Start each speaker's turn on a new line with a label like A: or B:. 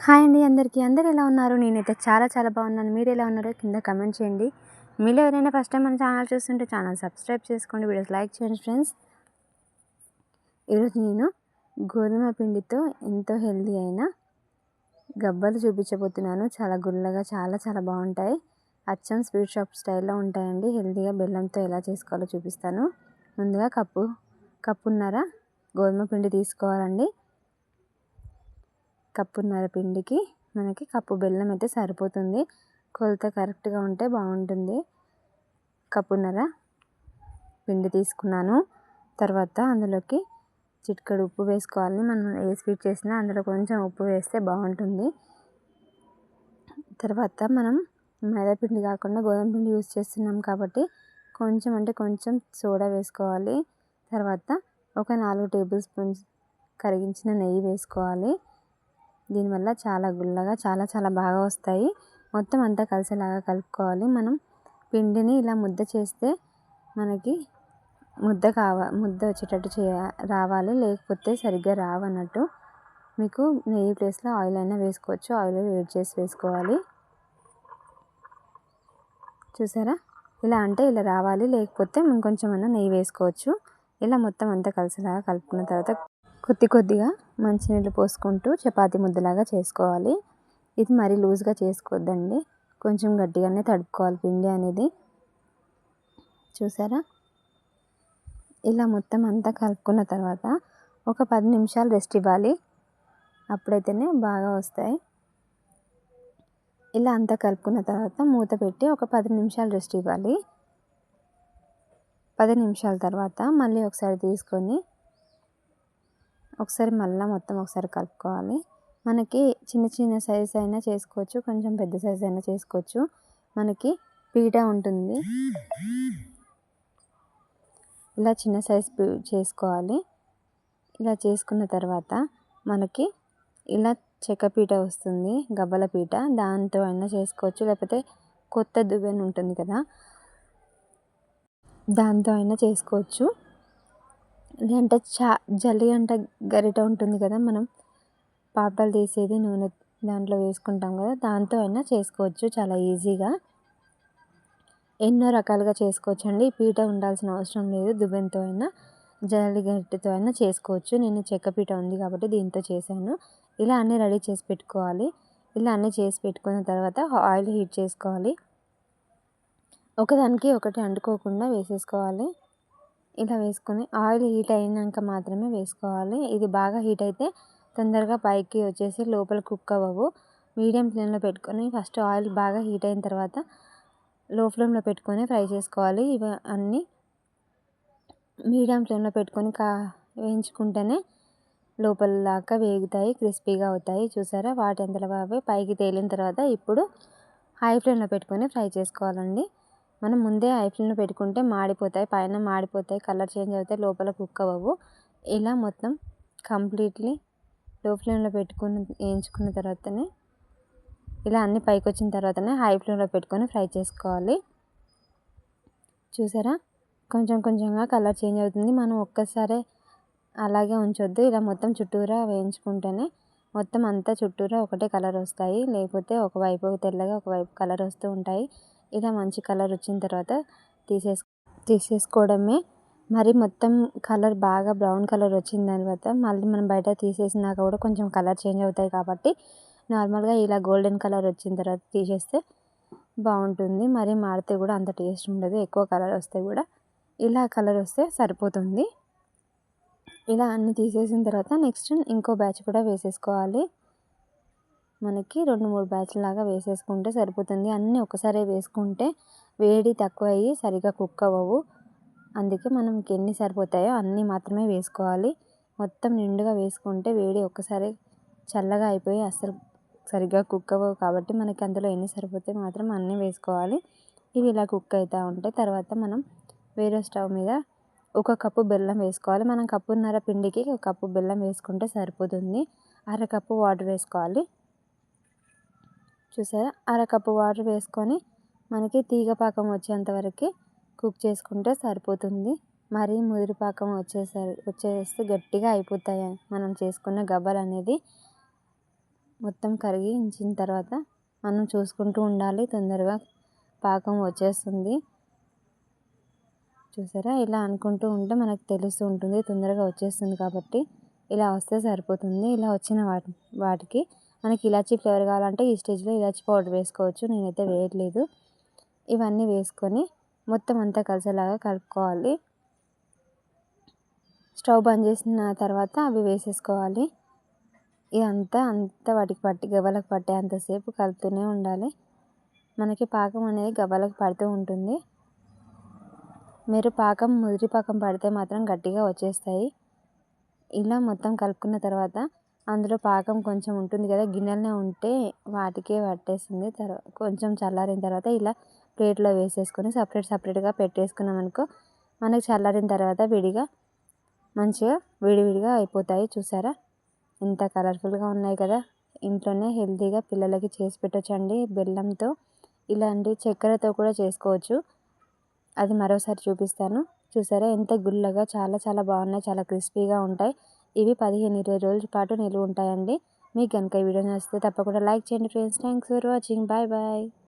A: Hi అండి అందరికీ. అందరు ఎలా ఉన్నారు? నేనైతే చాలా చాలా బాగున్నాను. మీరు ఎలా ఉన్నారో కింద కమెంట్ చేయండి. మీలో ఎవరైనా ఫస్ట్ టైం మన ఛానల్ చూస్తుంటే ఛానల్ సబ్స్క్రైబ్ చేసుకోండి. వీడియోస్ లైక్ చేయండి ఫ్రెండ్స్. ఈరోజు నేను గోధుమ పిండితో ఎంతో హెల్దీ అయిన గబ్బలు చూపించబోతున్నాను. చాలా గుల్లగా చాలా చాలా బాగుంటాయి. అచ్చం స్వీట్ షాప్ స్టైల్లో ఉంటాయండి. హెల్దీగా బెల్లంతో ఎలా చేసుకోవాలో చూపిస్తాను. ముందుగా కప్పు కప్పున్నర గోధుమ పిండి తీసుకోవాలండి. కప్పున్నర పిండికి మనకి కప్పు బెల్లం అయితే సరిపోతుంది. కొలత కరెక్ట్గా ఉంటే బాగుంటుంది. కప్పున్నర పిండి తీసుకున్నాను. తర్వాత అందులోకి చిటికెడు ఉప్పు వేసుకోవాలి. మనం ఏ స్వీట్ చేసినా అందులో కొంచెం ఉప్పు వేస్తే బాగుంటుంది. తర్వాత మనం మైదా పిండి కాకుండా గోధుమ పిండి యూస్ చేస్తున్నాం కాబట్టి కొంచెం అంటే కొంచెం సోడా వేసుకోవాలి. తర్వాత ఒక నాలుగు టేబుల్ స్పూన్స్ కరిగించిన నెయ్యి వేసుకోవాలి. దీనివల్ల చాలా గుల్లగా చాలా చాలా బాగా వస్తాయి. మొత్తం అంతా కలిసేలాగా కలుపుకోవాలి. మనం పిండిని ఇలా ముద్ద చేస్తే మనకి ముద్ద కావ ముద్ద వచ్చేటట్టు చేయ రావాలి. లేకపోతే సరిగ్గా రావన్నట్టు మీకు నెయ్యి ప్లేస్లో ఆయిల్ అయినా వేసుకోవచ్చు. ఆయిల్ వేడి చేసి వేసుకోవాలి. చూసారా? ఇలా అంటే ఇలా రావాలి. లేకపోతే ఇంకొంచెం అన్న నెయ్యి వేసుకోవచ్చు. ఇలా మొత్తం అంతా కలిసేలాగా కలుపుకున్న తర్వాత కొద్ది కొద్దిగా మంచినీళ్ళు పోసుకుంటూ చపాతి ముద్దలాగా చేసుకోవాలి. ఇది మరీ లూజ్గా చేసుకోవద్దండి. కొంచెం గట్టిగానే తడుపుకోవాలి పిండి అనేది. చూసారా? ఇలా మొత్తం అంతా కలుపుకున్న తర్వాత ఒక పది నిమిషాలు రెస్ట్ ఇవ్వాలి. అప్పుడైతేనే బాగా వస్తాయి. ఇలా అంతా కలుపుకున్న తర్వాత మూత పెట్టి ఒక పది నిమిషాలు రెస్ట్ ఇవ్వాలి. పది నిమిషాల తర్వాత మళ్ళీ ఒకసారి తీసుకొని ఒకసారి మళ్ళీ మొత్తం ఒకసారి కలుపుకోవాలి. మనకి చిన్న చిన్న సైజ్ అయినా చేసుకోవచ్చు కొంచెం పెద్ద సైజ్ అయినా చేసుకోవచ్చు. మనకి పీట ఉంటుంది. ఇలా చిన్న సైజ్ చేసుకోవాలి. ఇలా చేసుకున్న తర్వాత మనకి ఇలా చెక్క పీట వస్తుంది గబ్బల పీట. దాంతో అయినా చేసుకోవచ్చు లేకపోతే కొత్త దువ్వెన ఉంటుంది కదా. దాంతో అయినా చేసుకోవచ్చు. అంటే చా జల్లిగంట గరిట ఉంటుంది కదా మనం. పాపడాలు తీసేది నూనె దాంట్లో వేసుకుంటాం కదా. దాంతో అయినా చేసుకోవచ్చు చాలా ఈజీగా. ఎన్నో రకాలుగా చేసుకోవచ్చు అండి పీట ఉండాల్సిన అవసరం లేదు. దువ్వెనతో అయినా జల్లిగట్టతో అయినా చేసుకోవచ్చు. నేను చెక్క పీట ఉంది కాబట్టి దీంతో చేశాను. ఇలా అన్నీ రెడీ చేసి పెట్టుకోవాలి. ఇలా అన్నీ చేసి పెట్టుకున్న తర్వాత ఆయిల్ హీట్ చేసుకోవాలి. ఒకదానికి ఒకటి అంటుకోకుండా వేసేసుకోవాలి. ఇలా వేసుకొని ఆయిల్ హీట్ అయినాక మాత్రమే వేసుకోవాలి. ఇది బాగా హీట్ అయితే తొందరగా పైకి వచ్చేసి లోపల కుక్ అవ్వవు. మీడియం ఫ్లేమ్లో పెట్టుకొని ఫస్ట్ ఆయిల్ బాగా హీట్ అయిన తర్వాత లో ఫ్లేమ్లో పెట్టుకొని ఫ్రై చేసుకోవాలి. ఇవి అన్నీ మీడియం ఫ్లేమ్లో పెట్టుకొని కా వేయించుకుంటేనే లోపల దాకా వేగుతాయి క్రిస్పీగా అవుతాయి. చూసారా? వాటి అంతలో అవే పైకి తేలిన తర్వాత ఇప్పుడు హై ఫ్లేమ్లో పెట్టుకొని ఫ్రై చేసుకోవాలండి. మనం ముందే హై ఫ్లేమ్లో పెట్టుకుంటే మాడిపోతాయి పైన మాడిపోతాయి కలర్ చేంజ్ అవుతాయి లోపల కుక్ అవ్వవు. ఇలా మొత్తం కంప్లీట్లీ లో ఫ్లేమ్లో పెట్టుకుని వేయించుకున్న తర్వాతనే ఇలా అన్ని పైకి వచ్చిన తర్వాతనే హై ఫ్లేమ్లో పెట్టుకొని ఫ్రై చేసుకోవాలి. చూసారా? కొంచెం కొంచెంగా కలర్ చేంజ్ అవుతుంది. మనం ఒక్కసారి అలాగే ఉంచొద్దు. ఇలా మొత్తం చుట్టూరా వేయించుకుంటేనే మొత్తం అంతా చుట్టూరా ఒకటే కలర్ వస్తాయి. లేకపోతే ఒకవైపు తెల్లగా ఒకవైపు కలర్ వస్తూ ఉంటాయి. ఇలా మంచి కలర్ వచ్చిన తర్వాత తీసేసు తీసేసుకోవడమే. మరి మొత్తం కలర్ బాగా బ్రౌన్ కలర్ వచ్చిన తర్వాత మళ్ళీ మనం బయట తీసేసినాక కూడా కొంచెం కలర్ చేంజ్ అవుతాయి కాబట్టి నార్మల్గా ఇలా గోల్డెన్ కలర్ వచ్చిన తర్వాత తీసేస్తే బాగుంటుంది. మరి మాడితే కూడా అంత టేస్ట్ ఉండదు. ఎక్కువ కలర్ వస్తే కూడా ఇలా కలర్ వస్తే సరిపోతుంది. ఇలా అన్నీ తీసేసిన తర్వాత నెక్స్ట్ ఇంకో బ్యాచ్ కూడా వేసేసుకోవాలి. మనకి రెండు మూడు బ్యాచ్ల లాగా వేసేసుకుంటే సరిపోతుంది. అన్నీ ఒకసారి వేసుకుంటే వేడి తక్కువ అయ్యి సరిగా కుక్ అవ్వవు. అందుకే మనకి ఎన్ని సరిపోతాయో అన్నీ మాత్రమే వేసుకోవాలి. మొత్తం నిండుగా వేసుకుంటే వేడి ఒక్కసారి చల్లగా అయిపోయి అస్సలు సరిగ్గా కుక్ అవ్వవు కాబట్టి మనకి అందులో ఎన్ని సరిపోతే మాత్రం అన్నీ వేసుకోవాలి. ఇవి ఇలా కుక్ అవుతూ ఉంటాయి తర్వాత మనం వేరే స్టవ్ మీద ఒక కప్పు బెల్లం వేసుకోవాలి. మనం కప్పున్నర పిండికి ఒక కప్పు బెల్లం వేసుకుంటే సరిపోతుంది. అర కప్పు వాటర్ వేసుకోవాలి. చూసారా? అరకప్పు వాటర్ వేసుకొని మనకి తీగ పాకం వచ్చేంత వరకు కుక్ చేసుకుంటే సరిపోతుంది. మరీ ముదిరి పాకం వచ్చేసరి వచ్చేస్తే గట్టిగా అయిపోతాయి. మనం చేసుకున్న గవ్వలు అనేది మొత్తం కరిగించిన తర్వాత మనం చూసుకుంటూ ఉండాలి. తొందరగా పాకం వచ్చేస్తుంది. చూసారా? ఇలా అనుకుంటూ ఉంటే మనకు తెలుస్తూ ఉంటుంది. తొందరగా వచ్చేస్తుంది కాబట్టి ఇలా వస్తే సరిపోతుంది. ఇలా వచ్చిన వాటి వాటికి మనకి ఇలాచీ ఫ్లేవర్ కావాలంటే ఈ స్టేజ్లో ఇలాచీ పౌడర్ వేసుకోవచ్చు. నేనైతే వేయట్లేదు. ఇవన్నీ వేసుకొని మొత్తం అంతా కలిసేలాగా కలుపుకోవాలి. స్టవ్ బంద్ చేసిన తర్వాత అవి వేసేసుకోవాలి. ఇదంతా అంతా వాటికి పట్టి గవ్వలకు పట్టేంతసేపు కలుపుతూనే ఉండాలి. మనకి పాకం అనేది గవ్వలకు పడుతూ ఉంటుంది. మీరు పాకం ముదిరి పాకం పడితే మాత్రం గట్టిగా వచ్చేస్తాయి. ఇలా మొత్తం కలుపుకున్న తర్వాత అందులో పాకం కొంచెం ఉంటుంది కదా గిన్నెలనే ఉంటే వాటికే పట్టేస్తుంది. తర్వాత కొంచెం చల్లారిన తర్వాత ఇలా ప్లేట్లో వేసేసుకొని సపరేట్ సపరేట్గా పెట్టేసుకున్నాం అనుకో మనకు చల్లారిన తర్వాత విడిగా మంచిగా విడివిడిగా అయిపోతాయి. చూసారా? ఎంత కలర్ఫుల్గా ఉన్నాయి కదా! ఇంట్లోనే హెల్తీగా పిల్లలకి చేసి పెట్టొచ్చండి బెల్లంతో. ఇలాంటి చక్కెరతో కూడా చేసుకోవచ్చు. అది మరోసారి చూపిస్తాను. చూసారా? ఎంత గుల్లగా చాలా చాలా బాగున్నాయి చాలా క్రిస్పీగా ఉంటాయి. ఇవి పదిహేను ఇరవై రోజుల పాటు నిలువ ఉంటాయండి. మీకు కనుక ఈ వీడియో నచ్చితే తప్పకుండా లైక్ చేయండి friends. Thanks for watching. Bye bye.